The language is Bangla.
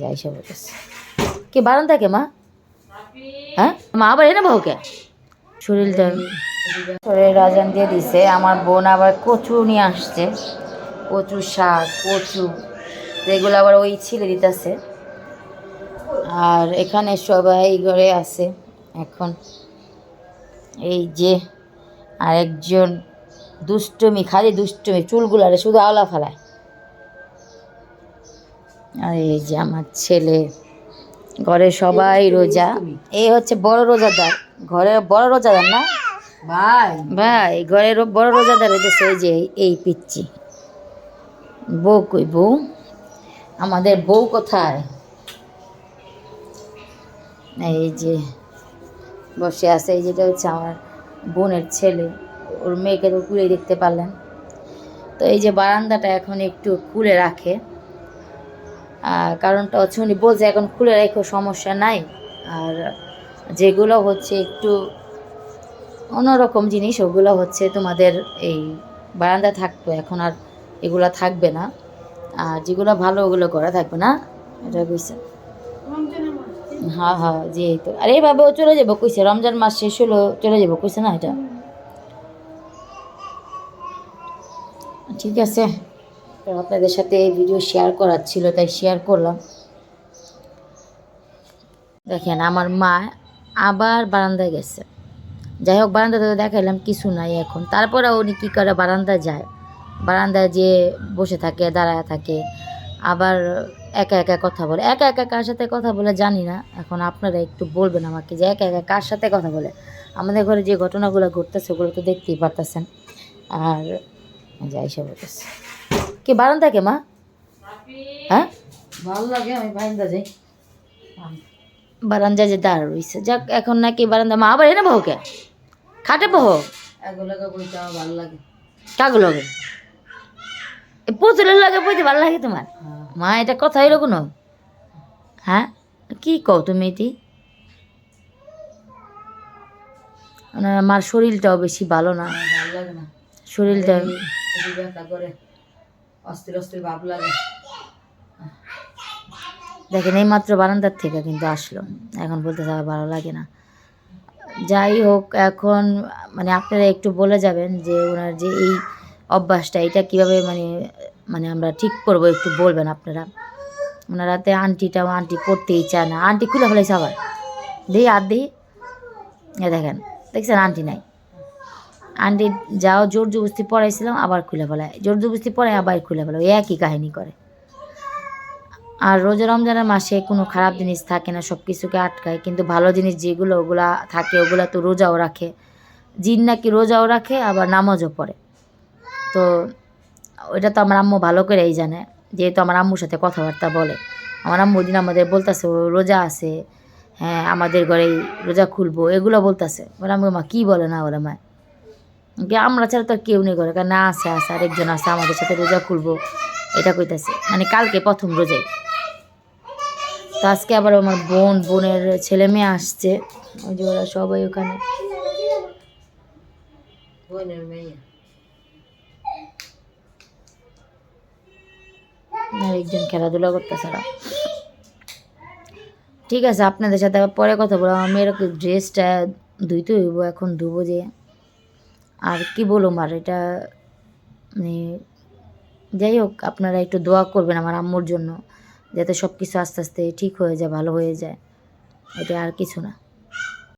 যাই সব বলতেছে। কে বারান থাকে মা? হ্যাঁ? মা আবার এনে বাহুকে শরীরটা শরীরে রাজান দিয়ে দিছে। আমার বোন আবার কচু নিয়ে আসছে। কচু শাক কচু। এগুলো আবার ওই ছিলে দিতেছে। আর এখানে সবাই ঘরে আছে এখন। এই যে আরেকজন দুষ্টমি খালি দুষ্টমি চুলগুলারে শুধু আওলা ফেলায়। আর এই যে আমার ছেলে ঘরে সবাই রোজা। এই হচ্ছে বড় রোজাদার। ঘরে বড় রোজাদার না? ভাই। ভাই ঘরে বড় রোজাদার হইতেছে এই যে এই পিচ্ছি বউ কই বউ? আমাদের বউ কোথায়? এই যে বসে আছে এই যেটা হচ্ছে আমার বোনের ছেলে। ওর মেয়েকে তো খুলে দেখতে পারলেন। তো এই যে বারান্দাটা এখন একটু খুলে রাখে। কারণটা হচ্ছে উনি বলছে এখন খুলে রেখো সমস্যা নাই। আর যেগুলো হচ্ছে একটু অন্যরকম জিনিস ওগুলো হচ্ছে তোমাদের এই বারান্দা থাকতো এখন আর এগুলো থাকবে না। আর যেগুলো ভালো ওগুলো করা থাকবে না। এটা কইছে। হ্যাঁ হ্যাঁ জি তো। আর এইভাবেও চলে যাব কইছে রমজান মাস শেষ হলো চলে যাব কইছে না এটা? ঠিক আছে। আপনাদের সাথে এই ভিডিও শেয়ার করার ছিল, তাই শেয়ার করলাম। দেখেন, আমার মা আবার বারান্দায় গেছে। যাই হোক, বারান্দাতে দেখাইলাম, কিছু নাই এখন। তারপরে উনি কী করে বারান্দায় যায়। বারান্দায় যে বসে থাকে, দাঁড়ায় থাকে, আবার একা একা কথা বলে। একা একা কার সাথে কথা বলে জানি না। এখন আপনারা একটু বলবেন আমাকে যে একা একা কার সাথে কথা বলে। আমাদের ঘরে যে ঘটনাগুলো ঘটতেছে, ওগুলো তো দেখতেই পারতেছেন। আর যাই সব কি বারান্দা কে মা? হ্যাঁ? ভালো লাগে আমি বাইন্দা যাই। বারান্দা যে দাঁড় রইছে। যাক এখন নাকি বারান্দা। মা আবার এনে বহুকে খাটে বহু। এগুলোকে বইতে আমার ভালো লাগে। কাগু লগে এ পুতুলের লগে বইতে ভালো লাগে তোমার। হ্যাঁ। মা এটা কথা হইল কোনো? হ্যাঁ? কি কও তুমি এটি? মার শরীরটাও বেশি ভালো না। ভালো লাগে না। শরীরটা করে। অস্থির অস্থির ভাব লাগে। দেখেন, এই মাত্র বারান্দার থেকে কিন্তু আসলো। এখন বলতে আর ভালো লাগে না। যাই হোক, এখন মানে আপনারা একটু বলে যাবেন যে ওনার যে এই অভ্যাসটা, এটা কীভাবে মানে মানে আমরা ঠিক করব, একটু বলবেন আপনারা। ওনারাতে আন্টিটাও আন্টি পড়তেই চায় না। আন্টি খুলে ফেলেছে আবার। দিই, আর দিই। দেখেন, দেখছেন, আন্টি নাই। আন্টি যাও, জোর জবস্তি পড়াইছিলাম, আবার খুলে ফেলায় জোর জবস্তি পড়ায় আবার খুলে ফেলায় ওই একই কাহিনী করে। আর রোজা রমজানের মাসে কোনো খারাপ জিনিস থাকে না সব কিছুকে আটকায়, কিন্তু ভালো জিনিস যেগুলো, ওগুলা থাকে, ওগুলা তো রোজাও রাখে। জিন নাকি রোজাও রাখে, আবার নামাজও পড়ে। তো ওইটা তো আমার আম্মু ভালো করেই জানে, যেহেতু আমার আম্মুর সাথে কথাবার্তা বলে। আমার আম্মু দিন আমাদের বলতেছে, ও রোজা আছে হ্যাঁ আমাদের ঘরেই রোজা খুলবো। এগুলো বলতেছে। বলে আমি মা, কী বলে না বলে মা? আমরা ছাড়া তো আর কেউ নেই ঘরে। না আছে আছে আরেকজন আছে আমাদের সাথে রোজা খুলবো। এটা কইতাছে। মানে কালকে প্রথম রোজাই। তো আজকে আবার আমার বোন বোনের ছেলে মেয়ে আসছে। ওই যে ওরা সবাই ওখানে। একজন খেলাধুলা করতেছে ওরা। ঠিক আছে আপনাদের সাথে আবার পরে কথা বলব। আমার মেয়ের ড্রেসটা ধুইতে হইব এখন ধুবো যে। আর কি বলুম আর এটা মানে যাই হোক, আপনারা একটু দোয়া করবেন আমার আম্মুর জন্য, যাতে সব কিছু আস্তে আস্তে ঠিক হয়ে যায়, ভালো হয়ে যায়। এটা আর কিছু না।